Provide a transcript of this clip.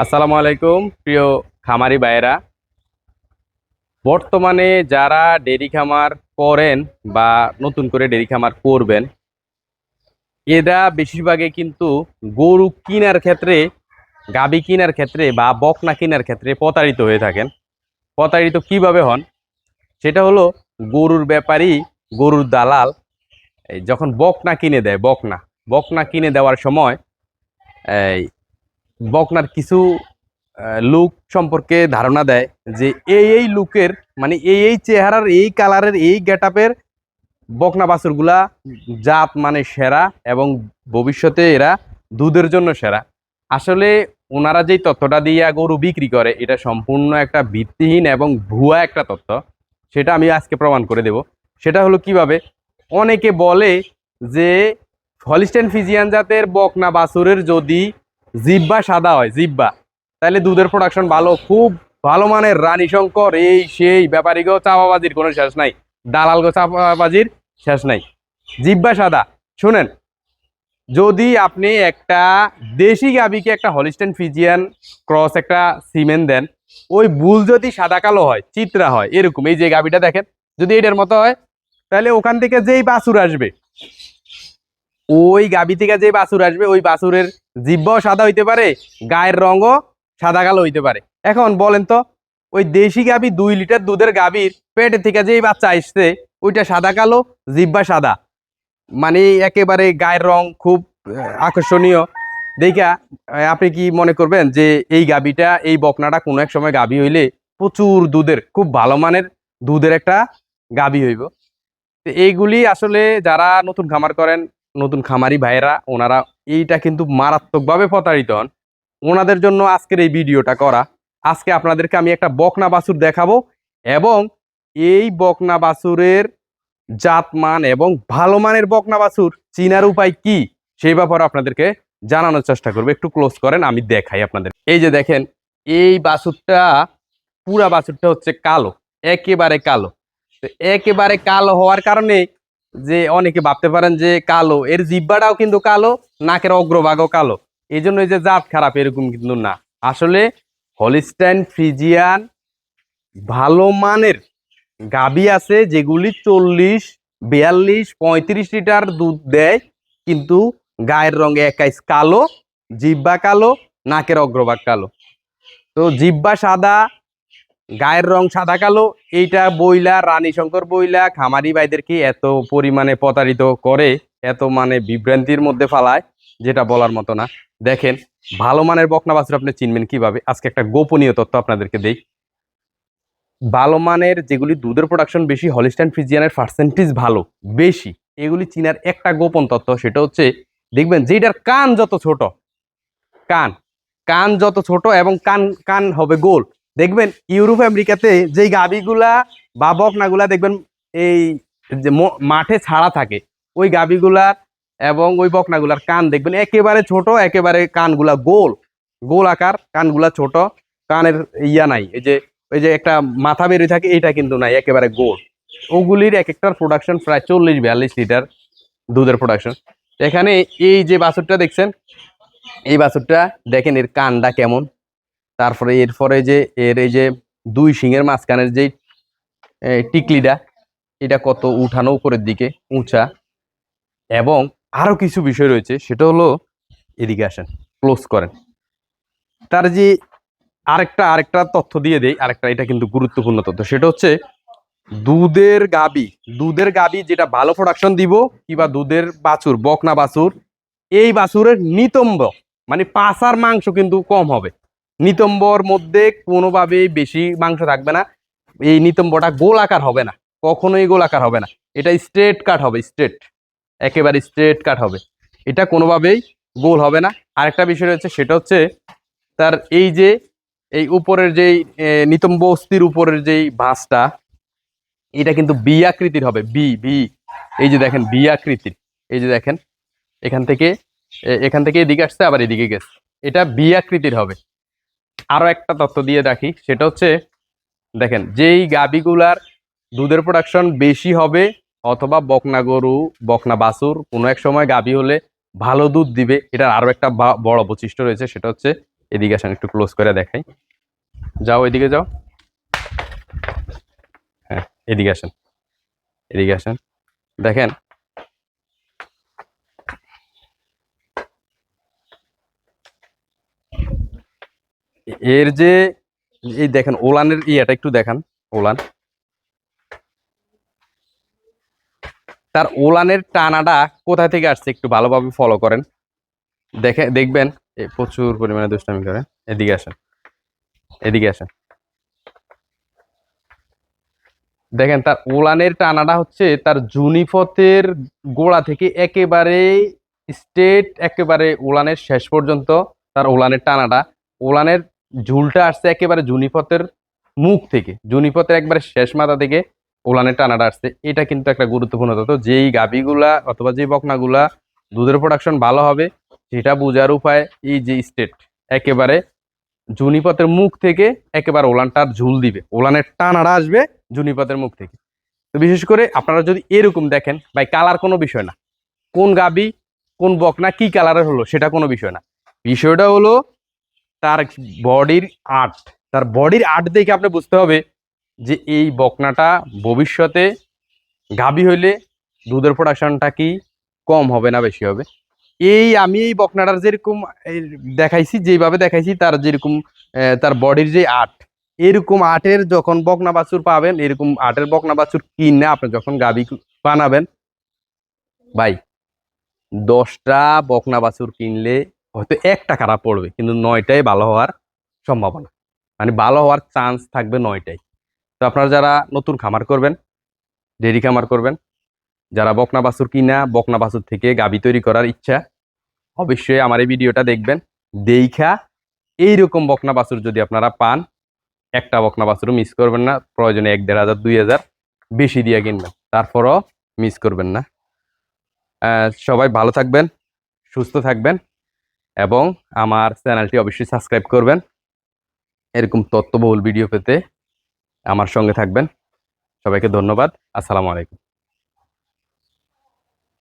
আসসালামু আলাইকুম, প্রিয় খামারি ভাইয়েরা। বর্তমানে যারা ডেরি খামার করেন বা নতুন করে ডেরি খামার করবেন, এরা বেশিরভাগে কিন্তু গরু কেনার ক্ষেত্রে, গাবি কেনার ক্ষেত্রে বা বকনা কেনার ক্ষেত্রে প্রতারিত হয়ে থাকেন। প্রতারিত কীভাবে হন? সেটা হলো গরুর ব্যাপারী, গরুর দালাল যখন বকনা কিনে দেয়, বকনা। বকনা কিনে দেওয়ার সময়, এই বকনার কিছু লুক সম্পর্কে ধারণা দেয় যে এই এই লুকের মানে এই এই চেহারার, এই কালারের এই গেটআপের বকনা বাছুরগুলা জাত মানে সেরা এবং ভবিষ্যতে এরা দুধের জন্য সেরা। আসলে ওনারা যেই তথ্যটা দিয়ে গরু বিক্রি করে, এটা সম্পূর্ণ একটা ভিত্তিহীন এবং ভুয়া একটা তথ্য, সেটা আমি আজকে প্রমাণ করে দেব। সেটা হলো কীভাবে? অনেকে বলে যে হলিস্টেন ফিজিয়ান জাতের বকনা বাছুরের যদি জিব্বা সাদা হয়, জিব্বা। তাহলে দুধের প্রোডাকশন ভালো, খুব ভালো মানের রানী শঙ্কর, এই সেই ব্যাপারীগো চাপাবাজির কোনো শেষ নাই। দালালগো চাপাবাজির শেষ নাই। জিব্বা সাদা। শুনেন, যদি আপনি একটা দেশি গাবিকে একটা হলিস্টেন ফিজিয়ান ক্রস একটা সিমেন্ট দেন, ওই বুল যদি সাদা কালো হয়, চিত্রা হয়, এরকম, এই যে গাবিটা দেখেন, যদি এটার মতো হয় তাহলে ওখান থেকে যেই বাছুর আসবে ওই গাবি থেকে যে বাছুর আসবে, ওই বাছুরের জিব্বাও সাদা হইতে পারে, গায়ের রঙও সাদা কালো হইতে পারে। এখন বলেন তো, ওই দেশি গাবি দুই লিটার দুধের গাবির পেটে থেকে যেই বাচ্চা আসছে, ওইটা সাদা কালো, জিব্বা সাদা? মানে একেবারে গায়ের রং খুব আকর্ষণীয়। দেখা আপনি কি মনে করবেন যে এই গাবিটা, এই বকনাটা কোনো এক সময় গাবি হইলে প্রচুর দুধের, খুব ভালো মানের দুধের একটা গাবি হইব? এইগুলি আসলে যারা নতুন খামার করেন নতুন খামারি ভাইয়েরা, ওনারা এইটা কিন্তু মারাত্মকভাবে প্রতারিত হন। ওনাদের জন্য আজকের এই ভিডিওটা করা। আজকে আপনাদেরকে আমি একটা বকনা বাছুর দেখাবো এবং এই বকনা বাছুরের জাতমান এবং ভালো মানের বকনা বাছুর চিনার উপায় কি সেই ব্যাপারে আপনাদেরকে জানানোর চেষ্টা করব। একটু ক্লোজ করেন, আমি দেখাই আপনাদের। এই যে দেখেন, এই বাছুরটা, পুরা বাছুরটা হচ্ছে কালো, একেবারে কালো। তো একেবারে কালো হওয়ার কারণে যে অনেকে ভাবতে পারেন যে কালো, এর জিব্বাটাও কিন্তু কালো, নাকের অগ্রভাগও কালো। এই জন্য যে জাত খারাপ, এরকম কিন্তু না। আসলে হলিস্টাইন, ফ্রিজিয়ান, ভালো মানের গাবি আছে যেগুলি চল্লিশ, বিয়াল্লিশ, পঁয়ত্রিশ লিটার দুধ দেয়, কিন্তু গায়ের রঙে একাইশ কালো, জিব্বা কালো, নাকের অগ্রভাগ কালো। তো জিব্বা সাদা গায়ের রং সাদা কালো, এইটা বইলা রানী শঙ্কর বইলা, খামারি ভাইদেরকে এত পরিমাণে প্রতারিত করে, এত মানে বিভ্রান্তির মধ্যে ফালায়, যেটা বলার মতো না। দেখেন, ভালো মানের বকনা বাছুর আপনি চিনবেন কীভাবে? আজকে একটা গোপনীয় তথ্য আপনাদেরকে দেই। ভালো মানের যেগুলি দুধের প্রোডাকশন বেশি হলিস্টাইন ফ্রিজিয়ানের পার্সেন্টেজ ভালো, বেশি, এগুলি চিনার একটা গোপন তথ্য, সেটা হচ্ছে, দেখবেন যেটার কান যত ছোট, কান কান যত ছোট এবং কান কান হবে গোল দেখবেন ইউরোপ, আমেরিকাতে যেই গাবিগুলা বা বকনাগুলা দেখবেন এই মাঠে ছাড়া থাকে, ওই গাবিগুলার এবং ওই বকনাগুলার কান দেখবেন একেবারে ছোট, একেবারে কানগুলা গোল গোল আকার, কানগুলা ছোট, কানের ইয়া নাই, এই যে ওই যে একটা মাথা বেরিয়ে থাকে এটা কিন্তু নাই, একেবারে গোল। ওগুলির এক একটার প্রোডাকশন প্রায় চল্লিশ, বিয়াল্লিশ লিটার দুধের প্রোডাকশন এখানে এই যে বাছুরটা দেখছেন, এই বাছুরটা দেখেন এর কানটা কেমন। তারপরে এরপরে যে এর এই যে দুই শিঙের মাঝখানের যে টিকলিটা, এটা কত উঠানো উপরের দিকে, উঁচা। এবং আরও কিছু বিষয় রয়েছে, সেটা হলো এদিকে আসেন ক্লোজ করেন। তার যে আরেকটা আরেকটা তথ্য দিয়ে দেই, আরেকটা এটা কিন্তু গুরুত্বপূর্ণ তথ্য, সেটা হচ্ছে দুধের গাবি দুধের গাবি যেটা ভালো প্রোডাকশন দিব, কিংবা দুধের বাছুর, বকনা বাছুর, এই বাছুরের নিতম্ব মানে পাসার মাংস কিন্তু কম হবে। নিতম্বর মধ্যে কোনোভাবেই বেশি মাংস থাকবে না। এই নিতম্বটা গোল আকার হবে না, কখনোই গোল আকার হবে না। এটা স্ট্রেট কাট হবে স্ট্রেট একেবারে স্ট্রেট কাট হবে। এটা কোনোভাবেই গোল হবে না। আরেকটা বিষয় রয়েছে, সেটা হচ্ছে তার এই যে, এই উপরের যেই নিতম্ব অস্থির উপরের যেই ভাঁজটা, এটা কিন্তু বি আকৃতির হবে। বি বি এই যে দেখেন বি আকৃতির। এই যে দেখেন, এখান থেকে এখান থেকে এদিকে আসছে, আবার এদিকে গেছে। এটা বি আকৃতির হবে। আরও একটা তথ্য দিয়ে রাখি, সেটা হচ্ছে, দেখেন, যেই গাবিগুলার দুধের প্রোডাকশন বেশি হবে অথবা বকনা গরু, বকনা বাছুর, কোনো এক সময় গাবি হলে ভালো দুধ দিবে, এটার আরও একটা বড় বৈশিষ্ট্য রয়েছে, সেটা হচ্ছে, এদিকে আসেন, একটু ক্লোজ করে দেখাই। যাও এদিকে যাও। হ্যাঁ এদিকে আসেন এদিকে আসেন। দেখেন এর যে, এই দেখেন, ওলানের ইয়েটা একটু দেখান, ওলান। তার ওলানের টানাটা কোথা থেকে আসছে একটু ভালোভাবে ফলো করেন। দেখে, দেখবেন প্রচুর পরিমাণে দুষ্টামি করে। এদিকে আসেন এদিকে আসেন। দেখেন, তার ওলানের টানাটা হচ্ছে তার জুনিফতের গোড়া থেকে একেবারে স্টেট একেবারে ওলানের শেষ পর্যন্ত তার ওলানের টানাটা। ওলানের ঝুলটা আসছে একেবারে জুনিপথের মুখ থেকে। জুনিপথের একবারে শেষ মাথা থেকে ওলানের টানাটা আসছে। এটা কিন্তু একটা গুরুত্বপূর্ণ তথ্য। যেই গাবিগুলা অথবা যে বকনাগুলা দুধের প্রোডাকশন ভালো হবে, সেটা বোঝার উপায় এই যে স্টেট একেবারে জুনিপথের মুখ থেকে একেবারে ওলানটার ঝুল দিবে। ওলানের টানাটা আসবে জুনিপথের মুখ থেকে। তো বিশেষ করে আপনারা যদি এরকম দেখেন, ভাই কালার কোনো বিষয় না। কোন গাবি কোন বকনা কি কালারের হলো, সেটা কোনো বিষয় না। বিষয়টা হলো তার বডির আর্ট, তার বডির আর্ট দেখে আপনি বুঝতে হবে যে এই বকনাটা ভবিষ্যতে গাবি হইলে দুধের প্রোডাকশনটা কি কম হবে না বেশি হবে? এই আমি এই বকনাটার যেরকম দেখাইছি যেভাবে দেখাইছি, তার যেরকম তার বডির যে আর্ট, এরকম আর্টের যখন বকনা বাছুর পাবেন, এরকম আর্টের বকনা বাছুর কিনে আপনি যখন গাবি বানাবেন, ভাই, দশটা বকনা বাছুর কিনলে হয়তো একটা খারাপ পড়বে, কিন্তু নয়টাই ভালো হওয়ার সম্ভাবনা। মানে ভালো হওয়ার চান্স থাকবে নয়টাই। তো আপনারা যারা নতুন খামার করবেন ডেরি খামার করবেন, যারা বকনা বাছুর কিনা, বকনা বাছুর থেকে গাবি তৈরি করার ইচ্ছা, অবশ্যই আমার এই ভিডিওটা দেখবেন। দেইখা এইরকম বকনা বাছুর যদি আপনারা পান, একটা বকনা বাছুরও মিস করবেন না, প্রয়োজনে এক, দেড় হাজার, দুই হাজার বেশি দিয়ে কিনবেন। তারপরও মিস করবেন না। সবাই ভালো থাকবেন, সুস্থ থাকবেন। এবং আমার চ্যানেলটি অবশ্যই সাবস্ক্রাইব করবেন। এরকম তত্ত্ববহুল ভিডিও পেতে আমার সঙ্গে থাকবেন। সবাইকে ধন্যবাদ। আসসালামু আলাইকুম।